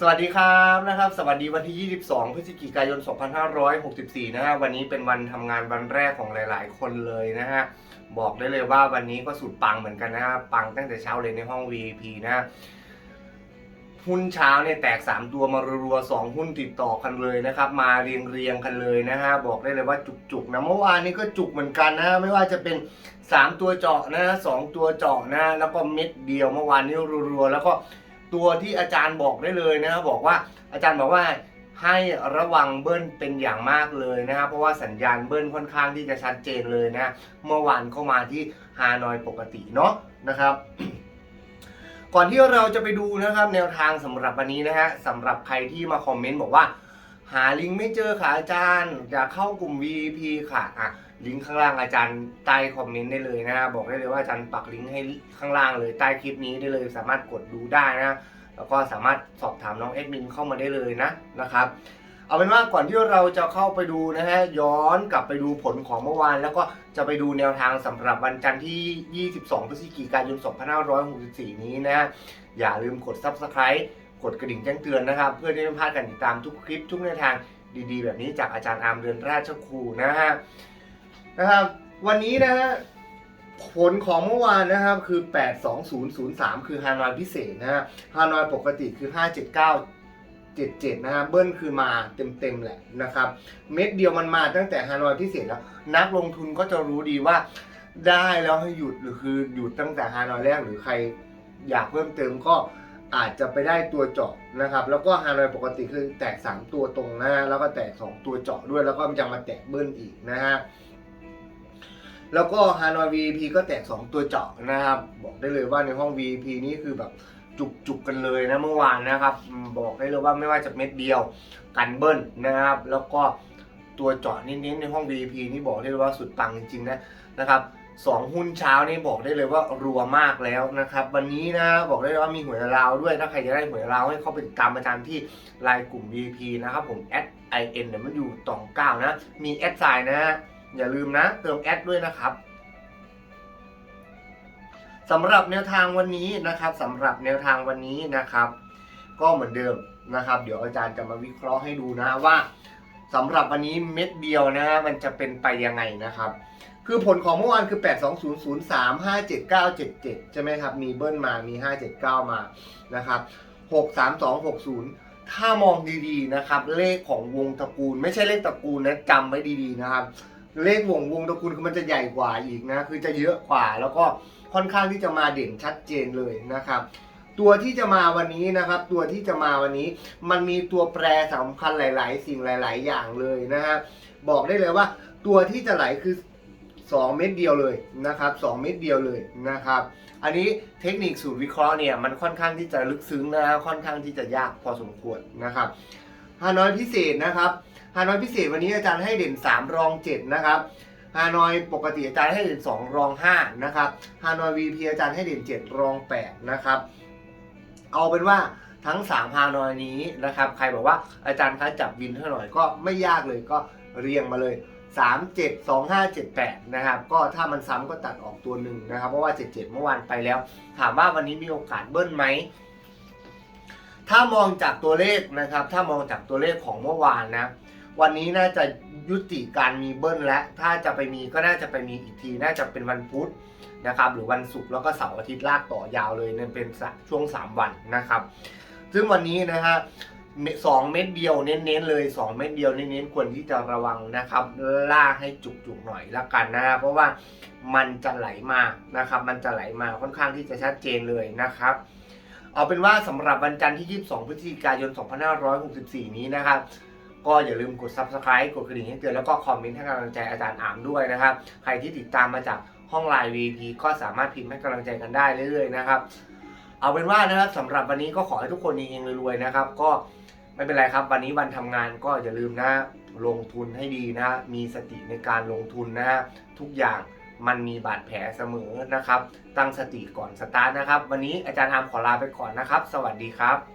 สวัสดีครับนะครับ สวัสดีวันที่ 22 พฤศจิกายน 2564 นะฮะวันนี้เป็นวันทำงานวันแรกของหลาย ๆ คนเลยนะฮะบอกได้เลยว่าวันนี้ก็สุดปังเหมือนกันนะฮะปังตั้งแต่เช้าเลยในห้อง VIP นะฮะหุ้นเช้าเนี่ยแตก 3 ตัวมารัวๆ2หุ้นติดต่อกันเลยนะครับ มาเรียงเรียงๆกันเลยนะฮะบอกได้เลยว่าจุกๆนะเมื่อวานนี้ก็จุกเหมือนกันนะไม่ว่าจะเป็น 3 ตัวเจาะนะสองตัวเจาะนะฮะแล้วก็เม็ดเดียวเมื่อวานนี้รัวๆแล้วก็ ตัวที่อาจารย์บอกได้เลยนะครับบอกว่าอาจารย์บอกว่าให้ระวังเบิ้ลเป็นอย่างมากเลยนะครับเพราะว่าสัญญาณเบิ้ลค่อนข้างที่จะชัดเจนเลยนะเมื่อวานเข้ามาที่ฮานอยปกติเนาะนะครับก่อนที่เราจะไปดูนะครับแนวทางสำหรับวันนี้นะฮะสำหรับใครที่มาคอมเมนต์บอกว่า หาลิงก์ไม่เจอค่ะอาจารย์ อยากเข้ากลุ่ม VIP ค่ะอะ ลิงก์ข้างล่างอาจารย์ใต้คอมเมนต์ได้เลยนะบอกได้เลยว่าอาจารย์ปักลิงก์ให้ข้างล่างเลยใต้คลิปนี้ได้เลย สามารถกดดูได้นะแล้วก็สามารถสอบถามน้องเอ็ดมินเข้ามาได้เลยนะนะครับเอาเป็นว่าก่อนที่เราจะเข้าไปดูนะฮะย้อนกลับไปดูผลของเมื่อวาน แล้วก็จะไปดูแนวทางสำหรับวันจันทร์ที่ 22 พฤศจิกายน 2564 นี้นะฮะอย่าลืมกด Subscribe กดกระดิ่งแจ้งเตือนนะครับ เพื่อที่ไม่พลาดการติดตามทุกคลิปทุกแนวทางดีๆ แบบนี้จากอาจารย์อาร์มเรือนราชครูนะฮะ นะครับ วันนี้นะฮะผลของเมื่อวานนะครับคือ 82003 คือฮานอยพิเศษนะฮะฮานอยปกติคือ 579 77 นะฮะเบิ้ลคือมาเต็มๆแหละนะครับ เม็ดเดียวมันมาตั้งแต่ฮานอยพิเศษแล้ว นักลงทุนก็จะรู้ดีว่าได้แล้วให้หยุดหรือคือหยุดตั้งแต่ฮานอยแรกหรือใครอยากเพิ่มเติมก็อาจจะไปได้ตัวเจาะนะครับ แล้วก็ฮานอยปกติคือแตก 3 ตัวตรงนะฮะแล้วก็แตก 2 ตัวเจาะด้วยแล้วก็มันจะมาแตกเบิ้ลอีกนะฮะ แล้วก็ฮานอย VIP ก็แตก 2 ตัวเจาะนะครับ บอกได้เลยว่าในห้อง VIP นี่คือแบบจุกจุกกันเลยนะเมื่อวานนะครับ บอกได้เลยว่าไม่ว่าจะเม็ดเดียวกันเบิ้ลนะครับ แล้วก็ตัวเจาะนิดๆในห้อง VIP นี่บอกได้เลยว่าสุดปังจริงๆนะนะครับสองหุ้นเช้านี่บอกได้เลยว่ารัวมากแล้วนะครับ วันนี้นะบอกได้เลยว่ามีหวยลาวด้วยถ้าใครจะได้หวยลาวให้เข้าไปติดตามอาจารย์ที่ไลน์กลุ่ม VIP นะครับผม i n เนี่ยมันอยู่ตองเก้านะ มีแอดไซน์นะ อย่าลืมนะ เติมแอดด้วยนะครับสำหรับแนวทางวันนี้นะครับสำหรับแนวทางวันนี้นะครับ ก็เหมือนเดิมนะครับ เดี๋ยวอาจารย์จะมาวิเคราะห์ให้ดูนะว่าสำหรับวันนี้เม็ดเดียวนะมันจะเป็นไปยังไงนะครับ คือผลของเมื่อวานคือ 8 2 0 0 3 5 7 9 7 7 ใช่ไหมครับ มีเบิ้ลมามี 579 มานะครับ 6 3 2 6 0 ถ้ามองดีๆนะครับ เลขของวงตระกูล ไม่ใช่เลขตระกูลนะจำไว้ดีๆนะครับ เลขวงวงตระกูลคือมันจะใหญ่กว่าอีกนะคือจะเยอะกว่า แล้วก็ค่อนข้างที่จะมาเด่นชัดเจนเลยนะครับ ตัวที่จะมาวันนี้นะครับ ตัวที่จะมาวันนี้ มันมีตัวแปรสำคัญหลาย ๆ สิ่งหลาย ๆ อย่างเลยนะฮะบอกได้เลยว่าตัวที่จะไหลคือ 2 เม็ดเดียวเลยนะครับ 2 เม็ดเดียวเลยนะครับ อันนี้เทคนิคสูตรวิเคราะห์เนี่ยมันค่อนข้างที่จะลึกซึ้งนะฮะค่อนข้างที่จะยากพอสมควรนะครับฮานอยพิเศษนะครับ ฮานอยพิเศษวันนี้อาจารย์ให้เด่น 3 รอง 7 นะครับฮานอยปกติอาจารย์ให้เด่น 2 รอง 5 นะครับฮานอย VP อาจารย์ให้เด่น 7 รอง 8 นะครับ เอาเป็นว่าทั้ง 3 ฮานอยนี้นะครับ ใครบอกว่าอาจารย์คะจับวินเท่าหน่อยก็ไม่ยากเลยก็เรียงมาเลย3 7 2 5 7 8นะครับก็ถ้ามันซ้ำก็ตัดออกตัวหนึ่งนะครับ เพราะว่า 77 เมื่อวานไปแล้ว ถามว่าวันนี้มีโอกาสเบิ้ลไหม ถ้ามองจากตัวเลขนะครับ ถ้ามองจากตัวเลขของเมื่อวานนะ วันนี้น่าจะยุติการมีเบิ้ลและถ้าจะไปมีก็น่าจะไปมีอีกที น่าจะเป็นวันพุธนะครับ หรือวันศุกร์แล้วก็เสาร์อาทิตย์ลากต่อยาวเลยเนี่ยเป็นช่วง 3 วันนะครับ ซึ่งวันนี้นะฮะสองเม็ดเดียวเน้นๆเลย 2 เม็ดเดียวเน้นๆควรที่จะระวังนะครับลากให้จุกๆหน่อยละกันนะ เพราะว่ามันจะไหลมานะครับ มันจะไหลมาค่อนข้างที่จะชัดเจนเลยนะครับเอาเป็นว่าสำหรับวันจันทร์ที่ 22 พฤศจิกายน 2564 นี้นะครับ ก็อย่าลืมกด Subscribe กดกระดิ่งให้เตือนแล้วก็คอมเมนต์ให้กำลังใจอาจารย์อามด้วยนะครับ ใครที่ติดตามมาจากห้องไลน์ VP ก็สามารถพิมพ์ให้กำลังใจกันได้เรื่อยๆนะครับ เอาเป็นว่านะครับสำหรับวันนี้ก็ขอให้ทุกคนเฮงๆรวยๆนะครับ ก็ไม่เป็นไรครับ วันนี้วันทำงานก็อย่าลืมนะลงทุนให้ดีนะมีสติในการลงทุนนะฮะทุกอย่างมันมีบาดแผลเสมอนะครับ ตั้งสติก่อนสตาร์ทนะครับ วันนี้อาจารย์อามขอลาไปก่อนนะครับ สวัสดีครับ